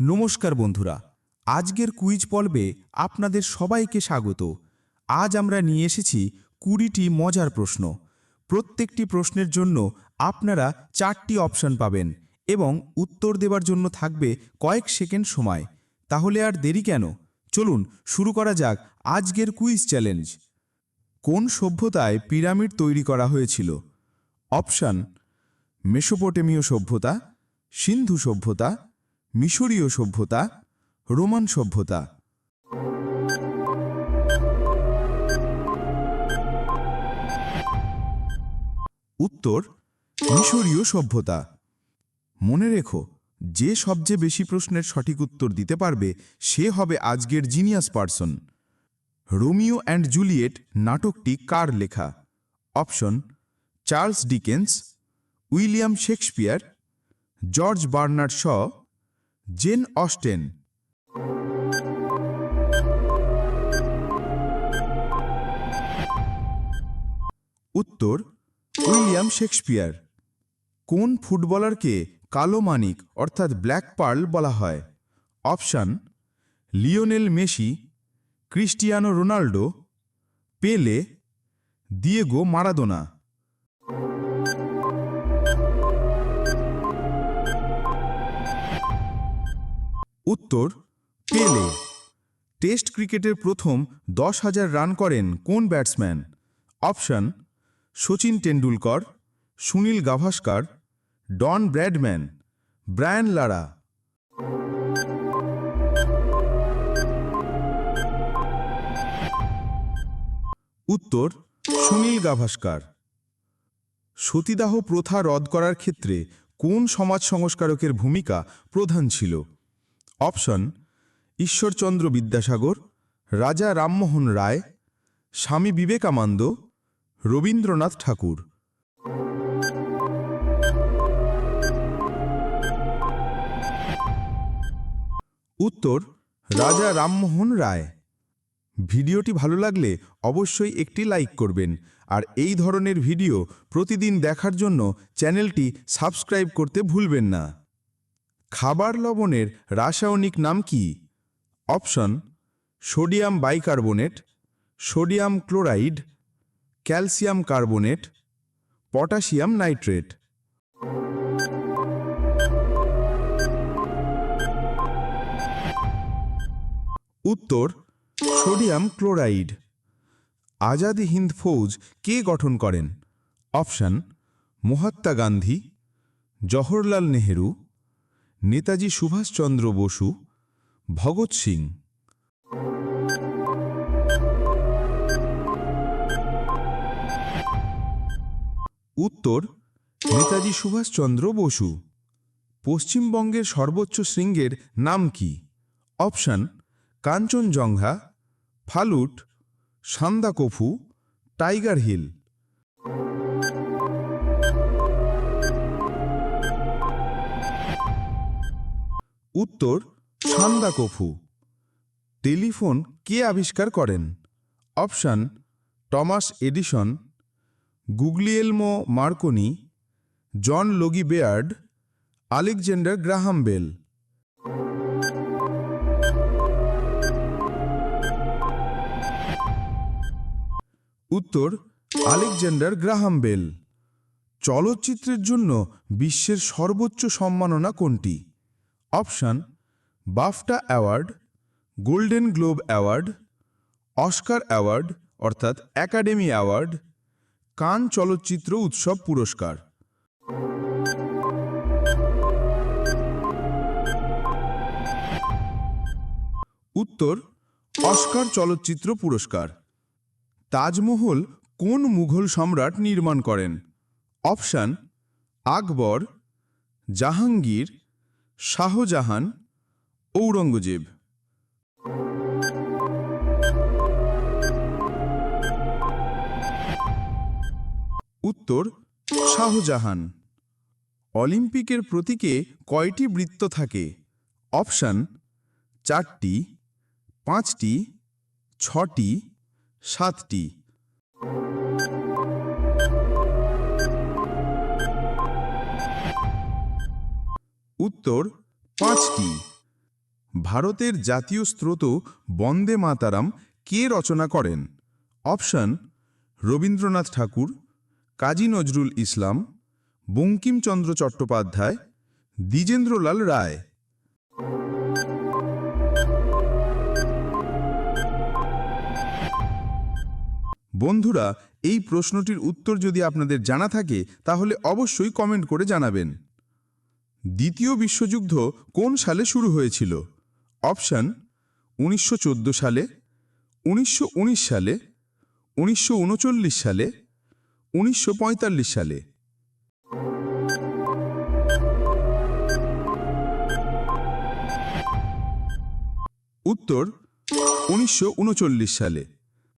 নমস্কার বন্ধুরা, আজকের কুইজ পর্বে আপনাদের সবাইকে স্বাগত। আজ আমরা নিয়ে এসেছি কুড়িটি মজার প্রশ্ন। প্রত্যেকটি প্রশ্নের জন্য আপনারা চারটি অপশন পাবেন এবং উত্তর দেওয়ার জন্য থাকবে কয়েক সেকেন্ড সময়। তাহলে আর দেরি কেন? চলুন শুরু করা যাক আজকের কুইজ চ্যালেঞ্জ। কোন সভ্যতায় পিরামিড তৈরি করা হয়েছিল? অপশন, মেসোপটেমীয় সভ্যতা, সিন্ধু সভ্যতা মিশরীয় সভ্যতা, রোমান সভ্যতা। উত্তর, মিশরীয় সভ্যতা। মনে রেখো, যে সবচেয়ে বেশি প্রশ্নের সঠিক উত্তর দিতে পারবে, সে হবে আজকের genius person. Romeo and Juliet নাটকটি কার লেখা? Option, Charles Dickens, William Shakespeare, George Bernard Shaw Jane Austen. উত্তর, উইলিয়াম শেক্সপিয়ার। কোন ফুটবলারকে কালো মানিক অর্থাৎ ব্ল্যাক পার্ল বলা হয়? Option, Lionel Messi, Cristiano Ronaldo, Pele, Diego Maradona. উত্তর, পেলে। টেস্ট ক্রিকেটের প্রথম দশ হাজার রান করেন কোন batsman? Option, Sachin Tendulkar Sunil Gavaskar, Don Bradman, Brian Lara. উত্তর, সুনীল গাভাস্কার। সতীদাহ প্রথা রদ করার ক্ষেত্রে কোন সমাজ সংস্কারকের ভূমিকা প্রধান ছিল? অপশন, ঈশ্বরচন্দ্র বিদ্যাসাগর, রাজা রামমোহন রায়, স্বামী বিবেকানন্দ, রবীন্দ্রনাথ ঠাকুর। উত্তর, রাজা রামমোহন রায়। ভিডিওটি ভালো লাগলে অবশ্যই একটি লাইক করবেন আর এই ধরনের ভিডিও প্রতিদিন দেখার জন্য চ্যানেলটি সাবস্ক্রাইব করতে ভুলবেন না। খাবার লবণের রাসায়নিক নাম কি? Option, sodium bicarbonate, sodium chloride, calcium carbonate, potassium nitrate. উত্তর, সোডিয়াম ক্লোরাইড। আজাদি হিন্দ ফৌজ কে গঠন করেন? অপশন, মহাত্মা গান্ধী, জওহরলাল নেহেরু নেতাজি সুভাষচন্দ্র বসু, ভগৎ সিং। উত্তর, নেতাজি সুভাষচন্দ্র বসু। পশ্চিমবঙ্গের সর্বোচ্চ শৃঙ্গের নাম কি? Option, Kanchenjunga, Phalut, Sandakphu, Tiger Hill. উত্তর সান্দাকফু টেলিফোন কে আবিষ্কার করেন? Option, Thomas Edison, Guglielmo Marconi, John Logie Baird, Alexander Graham Bell. উত্তর, আলেকজান্ডার গ্রাহাম বেল। চলচ্চিত্রের জন্য বিশ্বের সর্বোচ্চ সম্মাননা কোনটি? Option BAFTA award golden globe award Oscar award অর্থাৎ একাডেমি অ্যাওয়ার্ড কান চলচ্চিত্র উৎসব পুরস্কার। উত্তর, অস্কার চলচ্চিত্র পুরস্কার। তাজমহল কোন মুঘল সম্রাট নির্মাণ করেন? অপশান, আকবর, জাহাঙ্গীর শাহজাহান ঔরঙ্গজেব। উত্তর শাহজাহান। অলিম্পিকের প্রতীকে কয়টি বৃত্ত থাকে? অপশান চারটি পাঁচটি ছটি সাতটি। উত্তর পাঁচটি। ভারতের জাতীয় স্রোত বন্দে মাতারাম কে রচনা করেন? অপশন, রবীন্দ্রনাথ ঠাকুর, কাজী নজরুল ইসলাম, বঙ্কিমচন্দ্র চট্টোপাধ্যায়, দ্বিজেন্দ্রলাল রায়। বন্ধুরা, এই প্রশ্নটির উত্তর যদি আপনাদের জানা থাকে, তাহলে অবশ্যই কমেন্ট করে জানাবেন। দ্বিতীয় বিশ্বযুদ্ধ কোন সালে শুরু হয়েছিল? অপশন, উনিশশো সালে, উনিশশো উনিশ সালে, উনিশশো উনচল্লিশ সালে, উনিশশো পঁয়তাল্লিশ সালে। উত্তর, উনিশশো উনচল্লিশ সালে।